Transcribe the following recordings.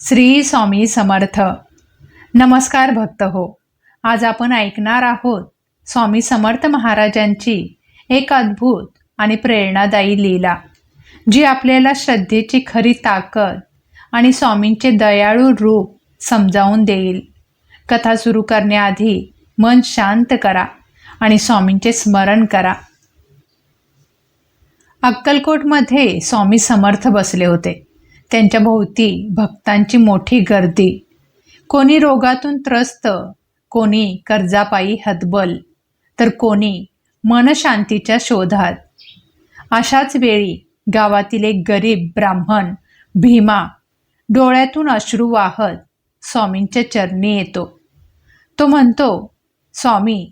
श्री स्वामी समर्थ. नमस्कार भक्त हो आज आपण ऐकणार आहोत स्वामी समर्थ महाराजांची एक अद्भुत आणि प्रेरणादायी लीला जी आपल्याला श्रद्धेची खरी ताकद आणि स्वामींचे दयाळू रूप समजावून देईल. कथा सुरू करण्याआधी मन शांत करा आणि स्वामींचे स्मरण करा. अक्कलकोटमध्ये स्वामी समर्थ बसले होते. त्यांच्या भोवती भक्तांची मोठी गर्दी. कोणी रोगातून त्रस्त कोणी कर्जापायी हतबल तर कोणी मनशांतीच्या शोधात. अशाच वेळी गावातील एक गरीब ब्राह्मण भीमा डोळ्यातून अश्रू वाहत स्वामींच्या चरणी येतो. तो म्हणतो स्वामी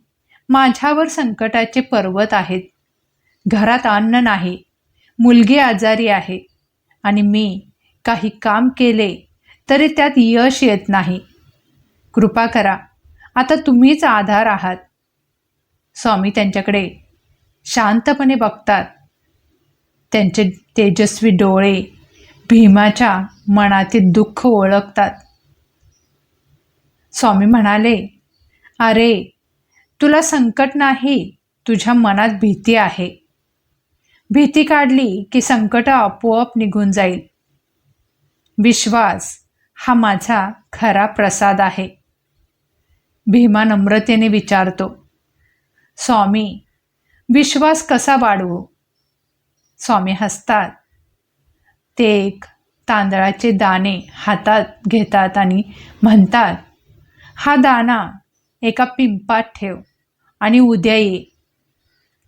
माझ्यावर संकटाचे पर्वत आहेत. घरात अन्न नाही. मुलगी आजारी आहे आणि मी काही काम केले तरी त्यात यश येत नाही. कृपा करा आता तुम्हीच आधार आहात. स्वामी त्यांच्याकडे शांतपणे बघतात. त्यांचे तेजस्वी डोळे भीमाच्या मनातील दुःख ओळखतात. स्वामी म्हणाले अरे तुला संकट नाही तुझ्या मनात भीती आहे. भीती काढली की संकट आपोआप निघून जाईल. विश्वास हा माझा खरा प्रसाद आहे. भीमा नम्रतेने विचारतो स्वामी विश्वास कसा वाढवू? स्वामी हसतात. ते एक तांदळाचे दाणे हातात घेतात आणि म्हणतात हा दाणा एका पिंपात ठेव आणि उद्या ये.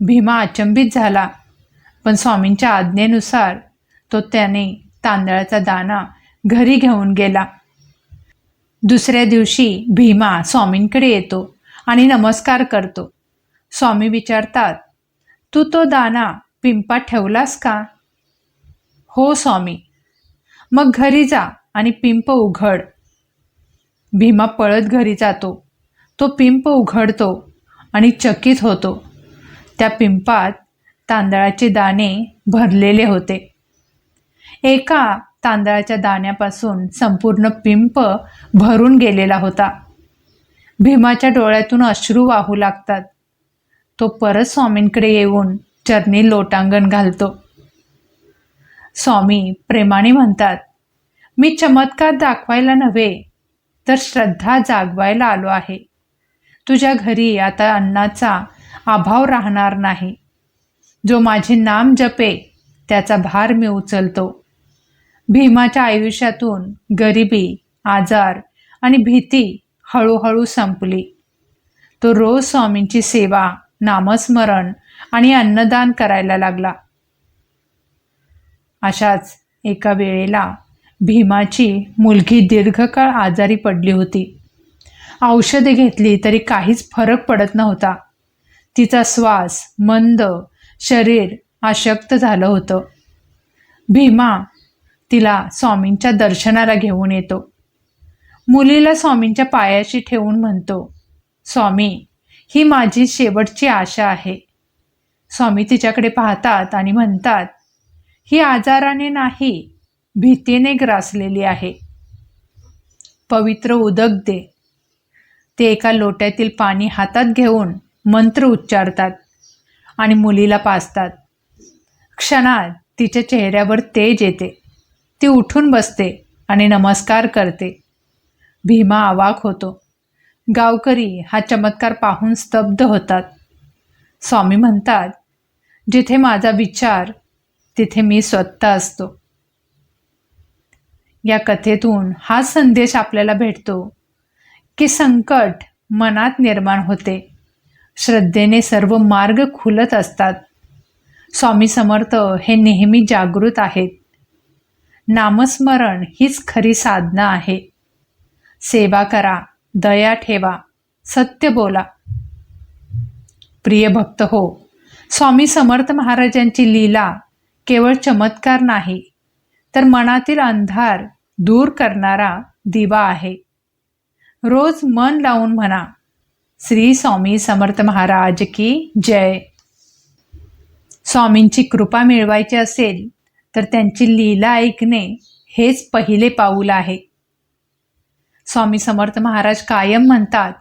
भीमा अचंबित झाला पण स्वामींच्या आज्ञेनुसार तो त्याने तांदळाचा दाना घरी घेऊन गेला. दुसऱ्या दिवशी भीमा स्वामींकडे येतो आणि नमस्कार करतो. स्वामी विचारतात तू तो दाना पिंपात ठेवलास का? हो स्वामी. मग घरी जा आणि पिंप उघड. भीमा पळत घरी जातो. तो पिंप उघडतो आणि चकित होतो. त्या पिंपात तांदळाचे दाणे भरलेले होते. एका तांदळाच्या दाण्यापासून संपूर्ण पिंप भरून गेलेला होता. भीमाच्या डोळ्यातून अश्रू वाहू लागतात. तो परत स्वामींकडे येऊन चरणी लोटांगण घालतो. स्वामी प्रेमाने म्हणतात मी चमत्कार दाखवायला नव्हे तर श्रद्धा जागवायला आलो आहे. तुझ्या घरी आता अन्नाचा अभाव राहणार नाही. जो माझे नाम जपे त्याचा भार मी उचलतो. भीमाच्या आयुष्यातून गरिबी आजार आणि भीती हळूहळू संपली. तो रोज स्वामींची सेवा नामस्मरण आणि अन्नदान करायला लागला. अशाच एका वेळेला भीमाची मुलगी दीर्घकाळ आजारी पडली होती. औषधे घेतली तरी काहीच फरक पडत नव्हता. तिचा श्वास मंद शरीर अशक्त झालं होतं. भीमा तिला स्वामींच्या दर्शनाला घेऊन येतो. मुलीला स्वामींच्या पायाशी ठेवून म्हणतो स्वामी ही माझी शेवटची आशा आहे. स्वामी तिच्याकडे पाहतात आणि म्हणतात ही आजाराने नाही भीतीने ग्रासलेली आहे. पवित्र उदक दे. ते एका लोट्यातील पाणी हातात घेऊन मंत्र उच्चारतात आणि मुलीला पाजतात. क्षणात तिच्या चेहऱ्यावर तेज येते. ती उठून बसते आणि नमस्कार करते. भीमा आवाक होतो. गावकरी हा चमत्कार पाहून स्तब्ध होतात. स्वामी म्हणतात जिथे माझा विचार तिथे मी स्वतः असतो. या कथेतून हा संदेश आपल्याला भेटतो की संकट मनात निर्माण होते. श्रद्धेने सर्व मार्ग खुलत असतात. स्वामी समर्थ हे नेहमी जागृत आहेत. नामस्मरण हीच खरी साधना आहे. सेवा करा दया ठेवा सत्य बोला. प्रिय भक्त हो स्वामी समर्थ महाराजांची लीला केवळ चमत्कार नाही तर मनातील अंधार दूर करणारा दिवा आहे. रोज मन लावून म्हणा श्री स्वामी समर्थ महाराज की जय. स्वामींची कृपा मिळवायची असेल तर त्यांची लीला ऐकणे हेच पहिले पाऊल आहे. स्वामी समर्थ महाराज कायम म्हणतात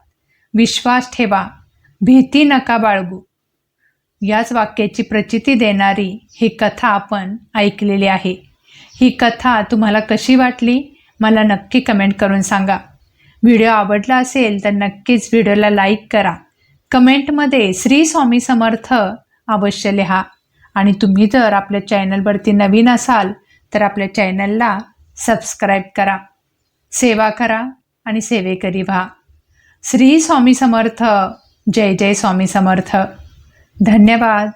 विश्वास ठेवा भीती नका बाळगू. याच वाक्याची प्रचिती देणारी ही कथा आपण ऐकलेली आहे. ही कथा तुम्हाला कशी वाटली? मला नक्की कमेंट करून सांगा. व्हिडिओ आवडला असेल तर नक्कीच व्हिडिओला लाईक करा. कमेंटमध्ये श्री स्वामी समर्थ अवश्य लिहा. आणि तुम्ही जर आपल्या चॅनलवरती नवीन असाल तर आपल्या चॅनलला सबस्क्राईब करा सेवा करा आणि सेवेकरी व्हा. श्री स्वामी समर्थ जय जय स्वामी समर्थ. धन्यवाद.